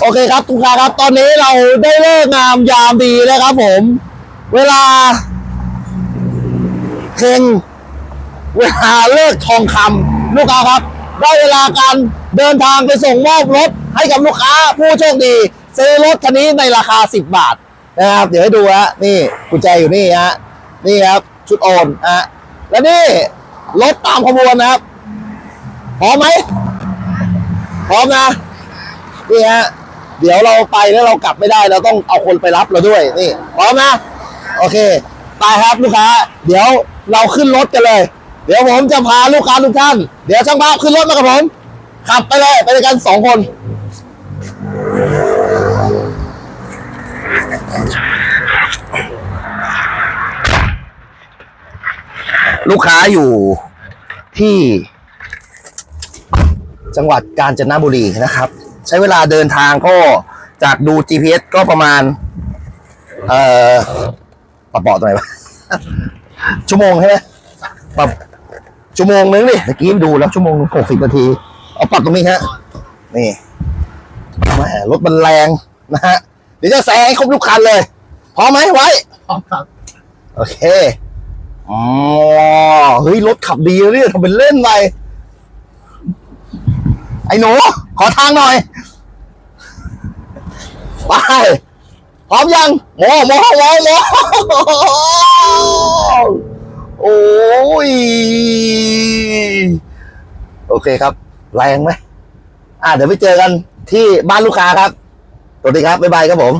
โอเคครับทุกท่าครับ ตอนนี้เราได้เลิกงามยามดีแล้วครับผม เวลาเพลงเวลาเลิกทองคำลูกค้าครับ ได้เวลาการเดินทางไปส่งมอบรถให้กับลูกค้าผู้โชคดี ซื้อรถคันนี้ในราคา 10 บาทนะครับเดี๋ยวให้ดูฮะนี่กุญแจอยู่นี่ฮะนี่ครับชุดโอนฮะและนี่รถตามขบวนนะครับพร้อมไหมพร้อมนะนี่ฮะ เดี๋ยวเราไปแล้วเรากลับไม่ได้เราต้องเอาคนไปรับเราด้วยนี่พร้อมนะโอเคไปครับลูกค้า เดี๋ยวเราขึ้นรถกันเลย เดี๋ยวผมจะพาลูกค้าทุกท่าน เดี๋ยวช่างภาพขึ้นรถมากับผมขับไปเลยไปด้วยกันสองคนลูกค้าอยู่ที่จังหวัดกาญจนบุรีนะครับ ใช้เวลาเดินทางก็จากดู GPS ก็ประมาณ เอ่อปรับเบาะตรงไหนวะชั่วโมงใช่ไหมปรับชั่วโมงนึงดิเมื่อกี้ดูแล้วชั่วโมงหกสิบนาที เอาปรับตรงนี้ฮะ นี่แหมรถมันแรงนะฮะ เดี๋ยวจะแซงให้ครบลูกคันเลย พร้อมไหมไว้ พร้อมครับ โอเค อ๋อ เฮ้ย รถขับดีเลยเนี่ยทำเป็นเล่นไปไอ้หนู ขอทางหน่อย ไปพร้อมยังโมโมโมโมโอ้ยโอเคครับ แรงไหมอ่าเดี๋ยวไปเจอกันที่บ้านลูกค้าครับสวัสดีครับ บ๊ายบายครับผม